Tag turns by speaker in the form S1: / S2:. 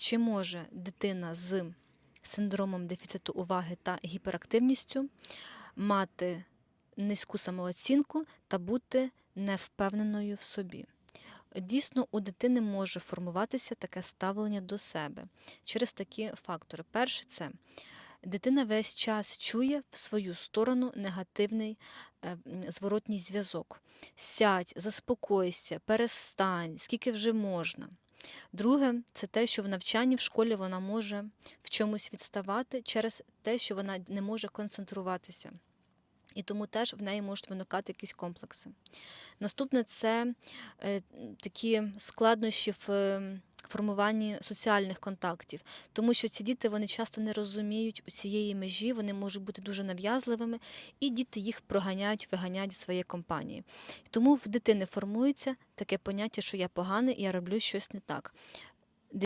S1: чи може дитина з синдромом дефіциту уваги та гіперактивністю мати низьку самооцінку та бути невпевненою в собі. Дійсно, у дитини може формуватися таке ставлення до себе через такі фактори. Перше, це дитина весь час чує в свою сторону негативний е, зворотній зв'язок. Сядь, заспокойся, перестань, скільки вже можна. Друге, це те, що в навчанні в школі вона може в чомусь відставати через те, що вона не може концентруватися. І тому теж в неї можуть виникати якісь комплекси. Наступне це е, такі складнощі в е, формуванні соціальних контактів, тому що ці діти вони часто не розуміють цієї межі, вони можуть бути дуже нав'язливими, і діти їх проганяють, виганяють зі своєї компанії. Тому в дитини формується таке поняття, що я поганий я роблю щось не так.